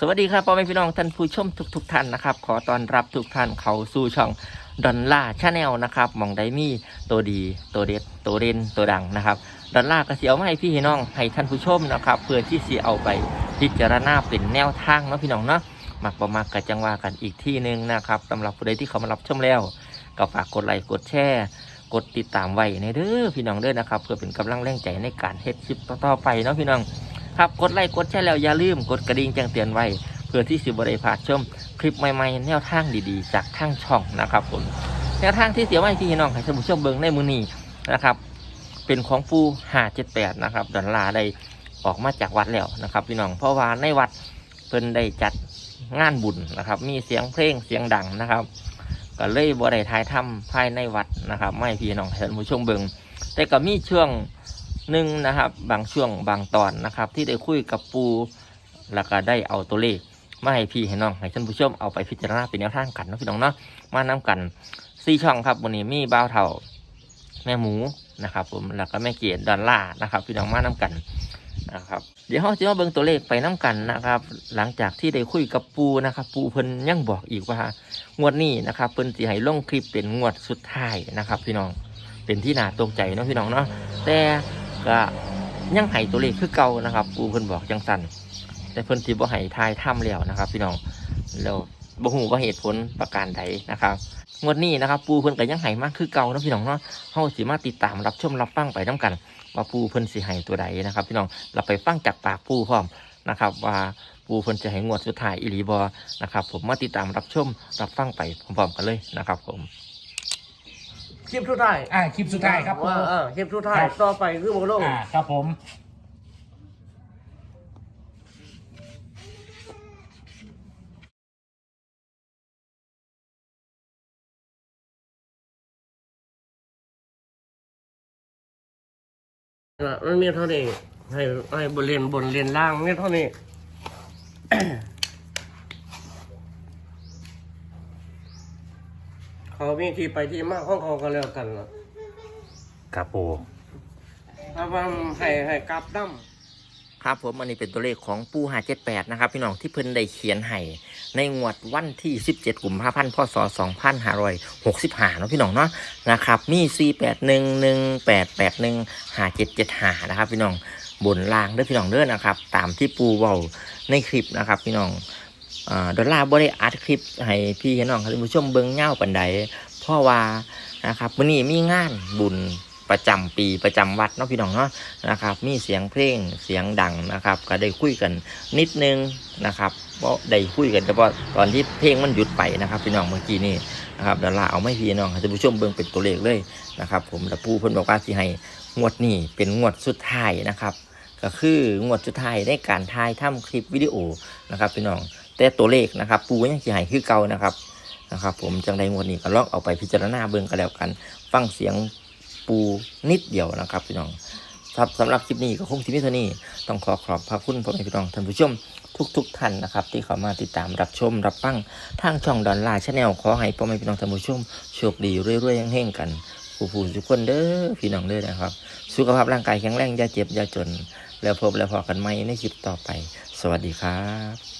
สวัสดีครับพ่อแม่พี่น้องท่านผู้ชมทุกๆทท่านนะครับ ขอต้อนรับทุกท่านเข้าสู่ช่องดอนล่าชาแนลนะครับมองไดมีตัวดีตัวเด็ดตัวเด่นตัวดังนะครับดอนล่าก็เสียวมาให้พี่น้องให้ท่านผู้ชมนะครับเพื่อที่สีเอาไปพิจารณาเป็นแนวทางเนาะพี่น้องเนาะมักประมากกัจังว่ากันอีกที่หนึ่งนะครับสำหรับผู้ใดที่เขามารับชมแล้วก็ฝากกดไลค์กดแชร์กดติดตามไว้ในเด้อพี่น้องเด้อนะครับ เพื่อเป็นกำลังแรงใจในการเฮ็ดคลิปต่อๆไปเนาะพี่น้อง ครับกดไลค์กดแชร์แล้วอย่าลืมกดกระดิ่งแจ้งเตือนไว้ เพื่อที่สิบได้พาดชม คลิปใหม่ๆแนวทางดีๆ จากทางช่องนะครับผมแนวทางที่เสียไว้ที่น้องให้ท่านผู้ชมเบิงในมือนี้นะครับ เป็นของฟูห้าเจ็ดแปดนะครับดอลลาร์ได้ออกมาจากวัดแล้วนะครับ พี่น้องเพราะว่าในวัดเพิ่นได้จัดงานบุญนะครับ มีเสียงเพลงเสียงดังนะครับก็เลยบ่ได้ถ่ายทำภายในวัดนะครับ ไม่พี่น้องให้ท่านผู้ชมเบิงแต่ก็มีช่วง หนึ่งนะครับ บางช่วงบางตอนนะครับ ที่ได้คุยกับปูแล้วก็ได้เอาตัวเลขมาให้พี่ให้น้องให้ท่านผู้ชมเอาไปพิจารณาเป็นแนวทางกันนะพี่น้องเนาะมานํกันสี่ช่องครับวันนี้มีบ้าวเท่าแม่หมูนะครับ ผมแล้วก็แม่เกียรติดอลล่านะครับ พี่น้องมานํกันนะครับเดี๋ยวเราจะมาเบิ่งตัวเลขไปน้กันนะครับ หลังจากที่ได้คุยกับปูนะครับ ปูเพิ่นยังบอกอีกว่างวดนี้นะครับเพิ่นสิให้ลงคลิปเป็นงวดสุดท้ายนะครับ พี่น้องเป็นที่น่าตกใจนะพี่น้องเนาะแต่ ก็ยังให้ตัวเลขคือเก่านะครับ ปูเพิ่นบอกจังสันแต่เพิ่นที่บ่ให้ทายถ้ำแล้วนะครับ พี่น้องแล้วบ่ฮู้ว่าเหตุผลประการใดนะครับงวดนี้นะครับ ปูเพิ่นก็ยังให้มากคือเก่านะพี่น้องเนาะเฮาสิมาติดตามรับชมรับฟังไปนํกัน ว่าปูเพิ่นสิให้ตัวใดนะครับ พี่น้องเราไปฟังจากปากปูพร้อมนะครับ ว่าปูเพิ่นจะให้งวดสุดท้ายอีหลีบ่นะครับ ผมมาติดตามรับชมรับฟังไปพร้อมๆกันเลยนะครับ ผม คลิปสุดท้ายอ่าคลิปสุดท้ายครับผมว่าเออคลิปสุดท้ายครับ ต่อไปคือบ่ลงอ่าครับผม มันมีเท่านี้ให้ให้บนเรียนบนเรียนล่างมีเท่านี้ เขามีที่ไปที่มาของเขาก็แล้วกันล่ะครับปูถ้าว่าให้ให้กลับดั้มครับผมอันนี้เป็นตัวเลขของปูหาเจ็ดแปดนะครับ พี่น้องที่เพิ่นได้เขียนให้ในงวดวันที่ 17กุมภาพันธ์พศ2565เนาะพี่น้องเนาะนะครับมี 4 8 1 1 8 8 1 5 7 7 5นะครับ พี่น้องบนล่างเด้อพี่น้องเด้อนะครับ ตามที่ปูเว้าในคลิปนะครับ พี่น้องอ่า ดอลลาร์บ่ได้อัดคลิปให้พี่น้องท่านผู้ชมเบิ่งเงาปานใดเพราะว่านะครับวันนี้มีงานบุญประจำปีประจำวัดเนาะพี่น้องเนาะนะครับ มีเสียงเพลงเสียงดังนะครับ ก็ได้คุยกันนิดนึงนะครับเพราะได้คุยกันเฉพาะตอนที่เพลงมันหยุดไปนะครับ พี่น้องเมื่อกี้นี่นะครับดาราเอาไม่พี่น้องท่านผู้ชมเบิ่งเป็นตัวเลขเลยนะครับ ผมและผู้เพิ่นบอกว่าสิให้งวดนี้เป็นงวดสุดท้ายนะครับ ก็คืองวดสุดท้ายในการถ่ายทำคลิปวิดีโอนะครับพี่น้อง แต่ตัวเลขนะครับ ปูยังสิให้คือเก่านะครับนะครับ ผมจังใดงวดนี้ก็ลองเอาไปพิจารณาเบิ่งกันแล้วกัน ฟังเสียงปูนิดเดียวนะครับพี่น้องครับสำหรับคลิปนี้ก็คงที่มีเท่านี้ต้องขอขอบพระคุณพ่อแม่พี่น้องท่านผู้ชมทุกๆทท่านนะครับ ที่เข้ามาติดตามรับชม รับฟังทางช่องดอนลาชาแนลขอให้พ่อแม่พี่น้องท่านผู้ชมโชคดีรวยๆเฮงๆกันผู้ผู้ทุกคนเด้อพี่น้องเด้อนะครับ สุขภาพร่างกายแข็งแรงอย่าเจ็บอย่าจน แล้วพบแล้วพอกันใหม่ในคลิปต่อไป สวัสดีครับ